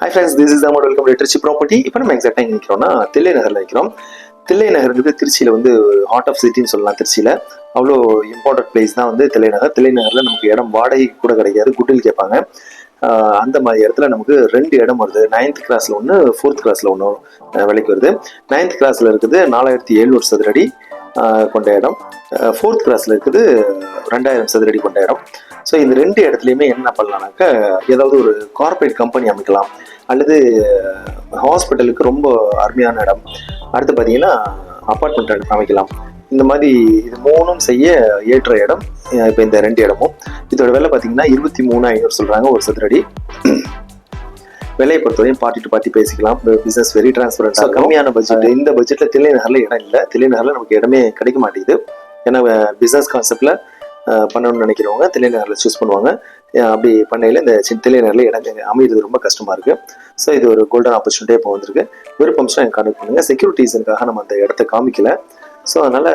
Hi friends this is amount welcome லிட்டர்ச்சி property இப்போ நம்ம எக்ஸாக்டாக எங்கே நிற்கிறோம்னா தில்லை நகரில் நிற்கிறோம் தில்லை நகர்ங்கிறது திருச்சியில் வந்து ஹார்ட் ஆஃப் சிட்டின்னு சொல்லலாம் திருச்சியில். அவ்வளோ இம்பார்ட்டன்ட் பிளேஸ் தான் வந்து தில்லை நகர் தில்லை நகரில் நமக்கு இடம் வாடகை கூட கிடைக்காது. குட்டில் கேட்பாங்க. அந்த மாதிரி இடத்துல நமக்கு ரெண்டு இடம் வருது. நைன்த் கிளாஸில் ஒன்று ஃபோர்த் கிளாஸில் ஒன்று விலைக்கு வருது. நைன்த் கிளாஸில் இருக்குது நாலாயிரத்தி எழுநூறு சதுரடி. கொண்ட இடம். ஃபோர்த் கிளாஸில் இருக்குது ரெண்டாயிரம் சதுரடி கொண்ட இடம். ஸோ இந்த ரெண்டு இடத்துலையுமே என்ன பண்ணலாம்னாக்கா ஏதாவது ஒரு கார்ப்பரேட் கம்பெனி அமைக்கலாம். அல்லது ஹாஸ்பிட்டலுக்கு ரொம்ப அருமையான இடம். அடுத்து பார்த்தீங்கன்னா அப்பார்ட்மெண்ட் அமைக்கலாம். இந்த மாதிரி இது மூணும் செய்ய ஏற்ற இடம் இப்போ இந்த ரெண்டு இடமும். இதோட விலை பார்த்தீங்கன்னா இருபத்தி மூணு ஐநூறு சொல்கிறாங்க ஒரு சதுரடி. விலையை பொறுத்தவரையும் பார்ட்டி டு பார்ட்டி பேசிக்கலாம். பிசினஸ் வெரி டிரான்ஸ்பரன்ஸாக கம்மியான பட்ஜெட் இந்த பட்ஜெட்டில் தில்லை நகரில் இடம் இல்லை. தில்லை நகரில் நமக்கு இடமே கிடைக்க மாட்டேங்குது. ஏன்னா பிஸ்னஸ் கான்செப்டில் பண்ணணும்னு நினைக்கிறவங்க தில்லை நகரில் சூஸ் பண்ணுவாங்க. அப்படி பண்ணையில் இந்த தில்லை நகரில் இடம் அமைகிறது ரொம்ப கஷ்டமாக இருக்குது ஸோ இது ஒரு கோல்டன் ஆப்பர்ச்சுனிட்டியாக இப்போ வந்திருக்கு. விருப்பம்ஸ்லாம் எனக்கு கனெக்ட் பண்ணுங்கள் செக்யூரிட்டி ரீசனுக்காக நம்ம அந்த இடத்த காமிக்கல. ஸோ அதனால்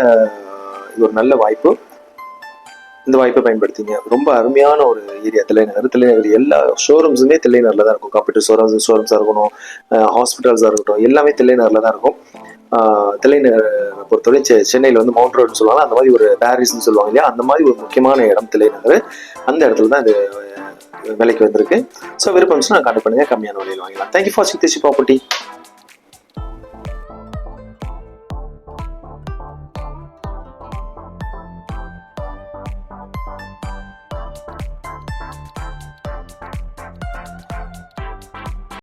இது ஒரு நல்ல வாய்ப்பு. இந்த வாய்ப்பை பயன்படுத்திங்க. ரொம்ப அருமையான ஒரு ஏரியா தலைநகர் தலைநகர் எல்லா ஷோரூம்ஸுமே தில்லைநகரில் தான் இருக்கும். காப்பீட்டு ஷோரூம்ஸ் ஷோரூம்ஸாக இருக்கணும். ஹாஸ்பிட்டல்ஸாக இருக்கட்டும். எல்லாமே தில்லைநகரில் தான் இருக்கும். ஆஹ் தில்லைநகர் பொறுத்தவரை சென்னையில் வந்து மவுண்ட் ரோடுன்னு சொல்லுவாங்க. அந்த மாதிரி ஒரு பேரிஸ்னு சொல்லுவாங்க இல்லையா? அந்த மாதிரி ஒரு முக்கியமான இடம் தில்லைநகர். அந்த இடத்துல தான் இது விலைக்கு வந்திருக்கு. ஸோ விருப்பம்ஸ் நான் கான்டாக்ட் பண்ணுங்க. கம்மியான விலையில் வாங்கலாம் தேங்க்யூ ஃபார் சிக்திஷி ப்ராப்பர்ட்டி